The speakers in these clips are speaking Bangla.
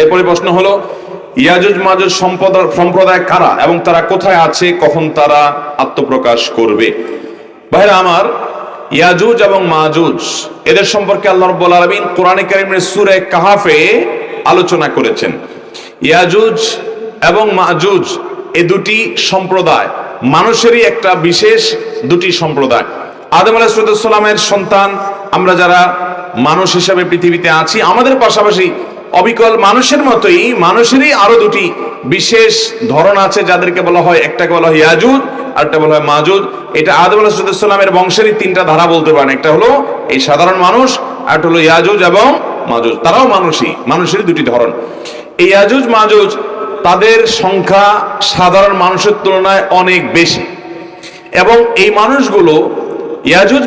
এরপরে প্রশ্ন হলো, ইয়াজুজ মাজুজ সম্প্রদায় সম্প্রদায় কারা এবং তারা কোথায় আছে, কখন তারা আত্মপ্রকাশ করবে? ভাইরা আমার, ইয়াজুজ এবং মাজুজ, এদের সম্পর্কে আল্লাহ রব্বুল আলামিন কোরআনে কারিমের সূরা কাহাফে আলোচনা করেছেন। ইয়াজুজ এবং মাজুজ এ দুটি সম্প্রদায়, মানুষেরই একটা বিশেষ দুটি সম্প্রদায়। আদম আলাহিসামের সন্তান, আমরা যারা মানুষ হিসাবে পৃথিবীতে আছি, আমাদের পাশাপাশি অবিকল মানুষের মতোই মানুষেরই আরও দুটি বিশেষ ধরন আছে যাদেরকে বলা হয়, একটাকে বলা হয় ইয়াজুদ, আরেকটা বলা হয় মাজুদ। এটা আদম আলাহিসামের বংশেরই তিনটা ধারা বলতে পারেন। একটা হলো এই সাধারণ মানুষ আর একটা হলো ইয়াজুজ এবং মাজুজ তারাও মানুষই, মানুষেরই দুটি ধরন। এই ইয়াজুজ মাজুজ তাদের সংখ্যা সাধারণ মানুষের তুলনায় অনেক বেশি। এবং এই মানুষগুলো ইয়াজুজ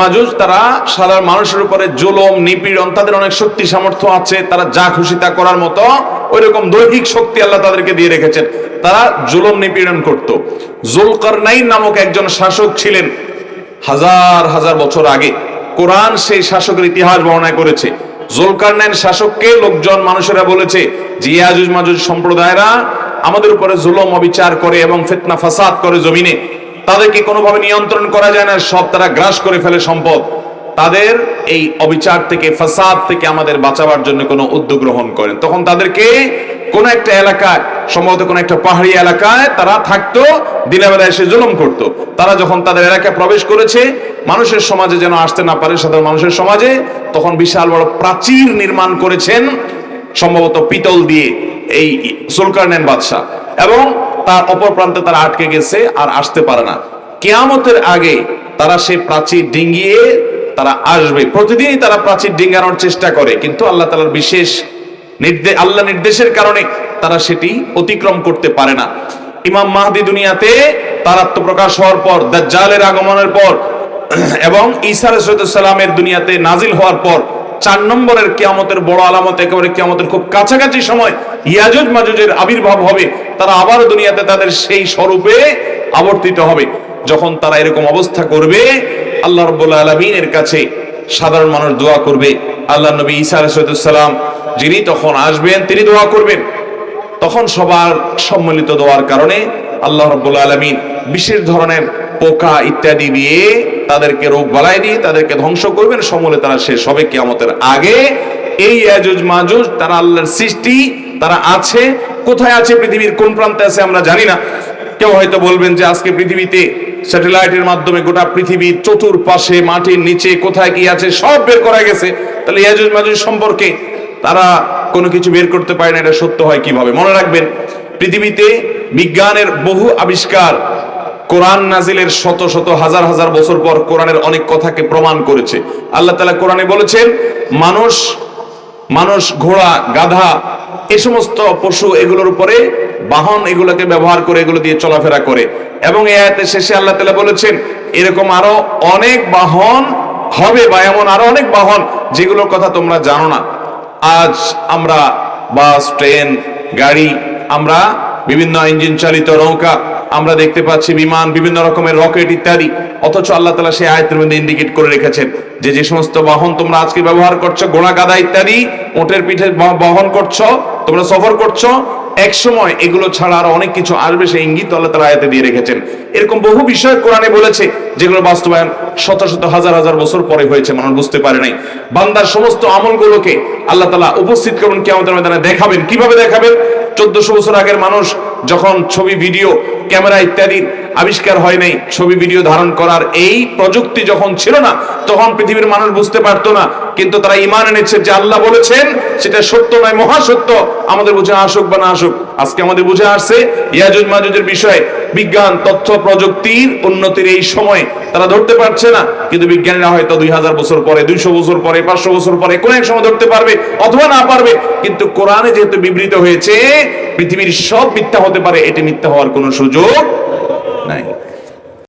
মাজুজ, তারা সাধারণ মানুষের উপরে জুলম, নিপীড়ন, তাদের অনেক শক্তি সামর্থ্য আছে, তারা যা খুশি তা করার মতো ওই রকম দৈহিক শক্তি আল্লাহ তাদেরকে দিয়ে রেখেছেন। তারা জুলম, নিপীড়ন করত। জুলকারনাইন নামক একজন শাসক ছিলেন। হাজার হাজার বছর আগে কোরআন সেই শাসকের ইতিহাস বর্ণনা করেছে। জুলকারনাইন শাসককে লোকজন, মানুষেরা বলেছে যে, ইয়াজুজ, মাজুজ সম্প্রদায়রা আমাদের উপরে জুলম, অবিচার করে এবং ফিতনা, ফাসাদ করে জমিনে। তাদেরকে কোনোভাবে নিয়ন্ত্রণ করা যায় না, সব তারা গ্রাস করে ফেলে সম্পদ। তাদের এই অবিচার থেকে, ফাসাদ থেকে আমাদের বাঁচাবার জন্য কোনো উদ্যোগ গ্রহণ করেন। তখন তাদেরকে কোন একটা এলাকায়, সম্ভবত কোন একটা পাহাড়ি এলাকায় তারা থাকতো দিনের বেলা এসে জুলুম করত। তারা যখন তাদের এলাকায় প্রবেশ করেছে, মানুষের সমাজে যেন আসতে না পারে, সাধারণ মানুষের সমাজে, তখন বিশাল বড় প্রাচীর নির্মাণ করেছেন, সম্ভবত পিতল দিয়ে এই সুলকারনেন বাদশাহ। এবং তার অপর প্রান্তে তারা আটকে গেছে আর আসতে পারে না। কেয়ামতের আগে তারা সেই প্রাচীর ডিঙ্গিয়ে তারা আসবে। প্রতিদিনই তারা প্রাচীর ডিঙ্গানোর চেষ্টা করে, কিন্তু আল্লাহ তালার বিশেষ নির্দেশ আল্লাহ নির্দেশের কারণে তারা সেটি অতিক্রম করতে পারে না। ইমাম মাহদি দুনিয়াতে তার আত্মপ্রকাশ হওয়ার পর, দাজ্জালের আগমনের পর, এবং ঈসা সালামের দুনিয়াতে নাজিল হওয়ার পর চার নম্বরের কেয়ামতের বড় আলামত, একেবারে কেয়ামতের খুব কাছাকাছি সময় ইয়াজুজ মাজুজের আবির্ভাব হবে, তারা আবারও দুনিয়াতে তাদের সেই স্বরূপে আবর্তিত হবে। যখন তারা এরকম অবস্থা করবে, আল্লাহ রব্বুল আলমিনের কাছে সাধারণ মানুষ দোয়া করবে। আল্লাহ নবী ঈসা আলাইসালাম যিনি তখন আসবেন, তিনি দোয়া করবেন। তখন সবার সম্মিলিত দেওয়ার কারণে আল্লাহ রব্বুল আলমিন বিশেষ ধরনের পোকা ইত্যাদি দিয়ে তাদেরকে রোগ বালাই দিয়ে তাদেরকে ধ্বংস করবেন, সমূলে তারা শেষ হবে কিয়ামতের আগে। এই ইয়াজুজ মাজুজ, তারা আল্লাহর সৃষ্টি, তারা আছে। কোথায় আছে পৃথিবীর, কোন প্রান্তে আছে আমরা জানি না। কেউ হয়তো বলবেন যে আজকে পৃথিবীতে স্যাটেলাইটের মাধ্যমে গোটা পৃথিবীর চতুর্পাশে, মাটির নিচে কোথায় কি আছে, সব বের করা গেছে। তাহলে ইয়াজুজ মাজুজ সম্পর্কে তারা কোনো কিছু বের করতে পারে না, এটা সত্য হয় কীভাবে? মনে রাখবেন, পৃথিবীতে বিজ্ঞানের বহু আবিষ্কার কোরআন নাজিলের শত শত হাজার হাজার বছর পর কোরআনের অনেক কথাকে প্রমাণ করেছে। আল্লাহ তালা কোরআনে বলেছেন, মানুষ মানুষ, ঘোড়া, গাধা, এ সমস্ত পশু এগুলোর উপরে বাহন এগুলোকে ব্যবহার করে এগুলো দিয়ে চলাফেরা করে। এবং এ আয়াতের শেষে আল্লাহ তালা বলেছেন, এরকম আরও অনেক বাহন হবে বা এমন আরও অনেক বাহন যেগুলোর কথা তোমরা জানো না। আজ আমরা বাস, ট্রেন, গাড়ি, আমরা বিভিন্ন ইঞ্জিন চালিত নৌকা আমরা দেখতে পাচ্ছি বিমান, বিভিন্ন রকমের রকেট ইত্যাদি। অথচ আল্লাহ তালা সেই আয়তের মধ্যে ইন্ডিকেট করে রেখেছেন যে যে সমস্ত বাহন তোমরা আজকে ব্যবহার করছ ঘোড়া গাদা ইত্যাদি, ওটের পিঠে বহন করছ, তোমরা সফর করছ এক সময় এগুলো ছাড়া আরও অনেক কিছু আসবে, সেই ইঙ্গিত আল্লাহ তালা আয়াতে দিয়ে রেখেছেন। এরকম বহু বিষয় কোরআনে বলেছে, যেগুলো বাস্তবায়ন শত শত হাজার হাজার বছর পরে হয়েছে, মানুষ বুঝতে পারে নাই। বান্দার সমস্ত আমলগুলোকে আল্লাহ তালা উপস্থিত করবেন কি আমাদের ময়দানে দেখাবেন? কীভাবে দেখাবেন? চোদ্দশো বছর আগের মানুষ যখন ছবি, ভিডিও, ক্যামেরা ইত্যাদি আবিষ্কার হয় নাই, ছবি, ভিডিও ধারণ করার এই প্রযুক্তি যখন ছিল না, তখন পৃথিবীর মানুষ বুঝতে পারতো না। কিন্তু তারা ইমান এনেছে যে আল্লাহ বলেছেন, সেটা সত্য নয়, মহাসত্য। আমাদের বুঝে আসুক বা না আসুক, আজকে আমাদের বুঝে আসছে ইয়াজুজ মাজুজের বিষয়ে। বিজ্ঞান, তথ্য, প্রযুক্তির উন্নতির এই সময় তারা ধরতে পারছে না, কিন্তু বিজ্ঞানীরা হয়তো দুই হাজার বছর পরে, দুইশো বছর পরে, পাঁচশো বছর পরে কোন এক সময় ধরতে পারবে অথবা না পারবে। কিন্তু কোরআনে যেহেতু বিবৃত হয়েছে, পৃথিবীর সব মিথ্যা হতে পারে এটি মিথ্যা হওয়ার কোনো সুযোগ নাই।